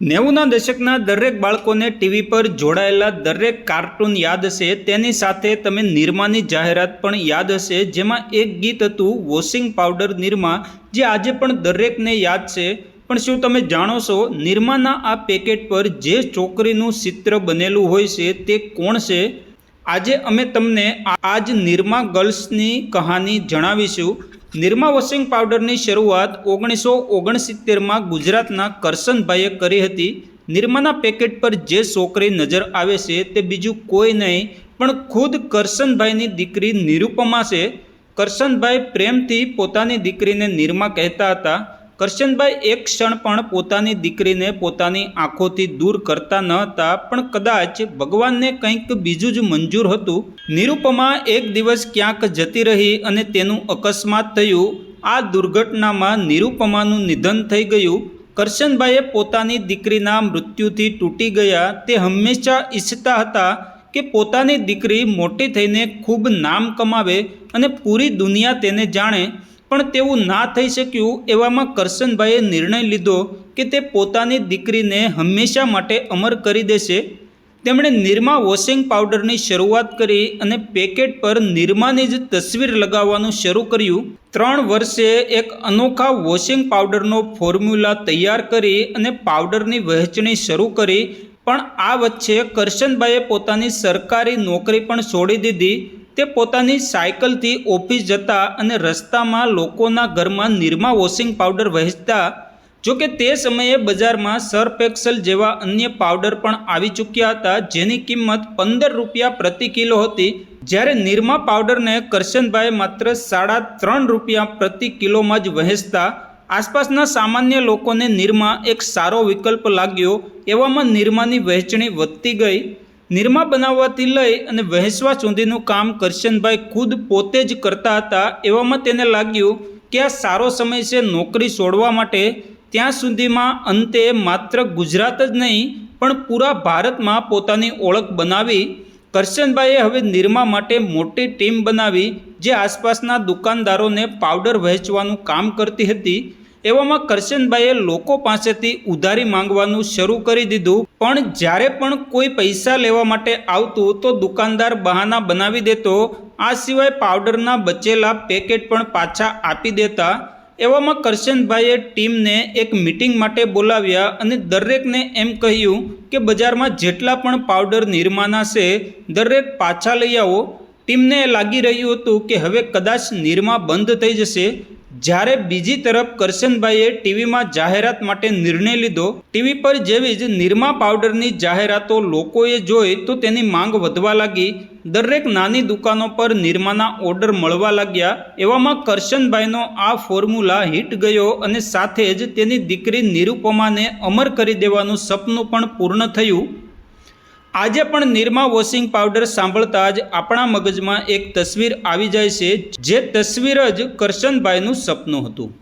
નેવુંના દશકના દરેક બાળકોને ટીવી પર જોડાયેલા દરેક કાર્ટૂન યાદ હશે તેની સાથે તમે નિરમાની જાહેરાત પણ યાદ હશે, જેમાં એક ગીત હતું, વોશિંગ પાવડર નિરમા, જે આજે પણ દરેકને યાદ છે. પણ શું તમે જાણો છો, નિરમાના આ પેકેટ પર જે છોકરીનું ચિત્ર બનેલું હોય છે, તે કોણ છે? આજે અમે તમને આ જ નિરમા ગર્લ્સની કહાની જણાવીશું. નિરમા વોશિંગ પાવડરની શરૂઆત ઓગણીસો ઓગણસિત્તેરમાં ગુજરાતના કરશનભાઈએ કરી હતી. નિરમાના પેકેટ પર જે છોકરી નજર આવે છે તે બીજું કોઈ નહીં, પણ ખુદ કરશનભાઈની દીકરી નિરૂપમા છે. કરશનભાઈ પ્રેમથી પોતાની દીકરીને નિરમા કહેતા હતા. કરશનભાઈ એક ક્ષણ પણ પોતાની દીકરીને પોતાની આંખોથી દૂર કરતા ન હતા, પણ કદાચ ભગવાનને કંઈક બીજું જ મંજૂર હતું. નિરૂપમા એક દિવસ ક્યાંક જતી રહી અને તેનું અકસ્માત થયું. આ દુર્ઘટનામાં નિરૂપમાનું નિધન થઈ ગયું. કરશનભાઈએ પોતાની દીકરીના મૃત્યુથી તૂટી ગયા. તે હંમેશા ઈચ્છતા હતા કે પોતાની દીકરી મોટી થઈને ખૂબ નામ કમાવે અને પૂરી દુનિયા તેને જાણે. પણ તેવું ના થઈ શક્યું એવામાં કરશનભાઈએ નિર્ણય લીધો કે તે પોતાની દીકરીને હંમેશા માટે અમર કરી દેશે. તેમણે નિરમા વોશિંગ પાવડરની શરૂઆત કરી અને પેકેટ પર નિરમાની જ તસવીર લગાવવાનું શરૂ કર્યું. ત્રણ વર્ષે એક અનોખા વોશિંગ પાવડરનો ફોર્મ્યુલા તૈયાર કરી અને પાવડરની વહેંચણી શરૂ કરી. પણ આ વચ્ચે કરશનભાઈએ પોતાની સરકારી નોકરી પણ છોડી દીધી. તે પોતાની સાયકલથી ઓફિસ જતા અને રસ્તામાં લોકોના ઘરમાં નિરમા વોશિંગ પાવડર વહેંચતા જો કે તે સમયે બજારમાં સર્ફ એક્સલ જેવા અન્ય પાવડર પણ આવી ચૂક્યા હતા, જેની કિંમત પંદર રૂપિયા પ્રતિ કિલો હતી, જ્યારે નિરમા પાવડરને કરશનભાઈ માત્ર સાડા ત્રણ રૂપિયા પ્રતિ કિલોમાં જ વહેંચતા. આસપાસના સામાન્ય લોકોને નિરમા એક સારો વિકલ્પ લાગ્યો, એવામાં નિરમાની વહેંચણી વધતી ગઈ. નિરમા બનાવવાથી લઈ અને વહેંચવા સુધીનું કામ કરશનભાઈ ખુદ પોતે જ કરતા હતા. એવામાં તેને લાગ્યું કે આ સારો સમય છે નોકરી છોડવા માટે. ત્યાં સુધીમાં અંતે માત્ર ગુજરાત જ નહીં, પણ પૂરા ભારતમાં પોતાની ઓળખ બનાવી. કરશનભાઈએ હવે નિરમા માટે મોટી ટીમ બનાવી, જે આસપાસના દુકાનદારોને પાવડર વહેંચવાનું કામ કરતી હતી. એવામાં કરશનભાઈએ લોકો પાસેથી ઉધારી માંગવાનું શરૂ કરી દીધું. પણ જ્યારે પણ કોઈ પૈસા લેવા માટે આવતું તો દુકાનદાર બહાના બનાવી દેતો. આ સિવાય પાવડરના બચેલા પેકેટ પણ પાછા આપી દેતા. એવામાં કરશનભાઈએ ટીમને એક મિટિંગ માટે બોલાવ્યા અને દરેકને એમ કહ્યું કે બજારમાં જેટલા પણ પાવડર નિરમાના છે દરેક પાછા લઈ આવો. ટીમને લાગી રહ્યું હતું કે હવે કદાચ નિરમા બંધ થઈ જશે. જ્યારે બીજી તરફ કરશનભાઈએ ટીવીમાં જાહેરાત માટે નિર્ણય લીધો, ટીવી પર જેવી જ નિરમા પાવડરની જાહેરાતો લોકોએ જોઈ તો તેની માંગ વધવા લાગી. દરેક નાની દુકાનો પર નિરમાના ઓર્ડર મળવા લાગ્યા. એવામાં કરશનભાઈનો આ ફોર્મ્યુલા હિટ ગયો અને સાથે જ તેની દીકરી નિરુપમાને અમર કરી દેવાનું સપનું પણ પૂર્ણ થયું. આજે પણ નિરમા વોશિંગ પાવડર સાંભળતા જ આપણા મગજમાં એક તસવીર આવી જાય છે, જે તસવીર જ કરશનભાઈનું સપનું હતું.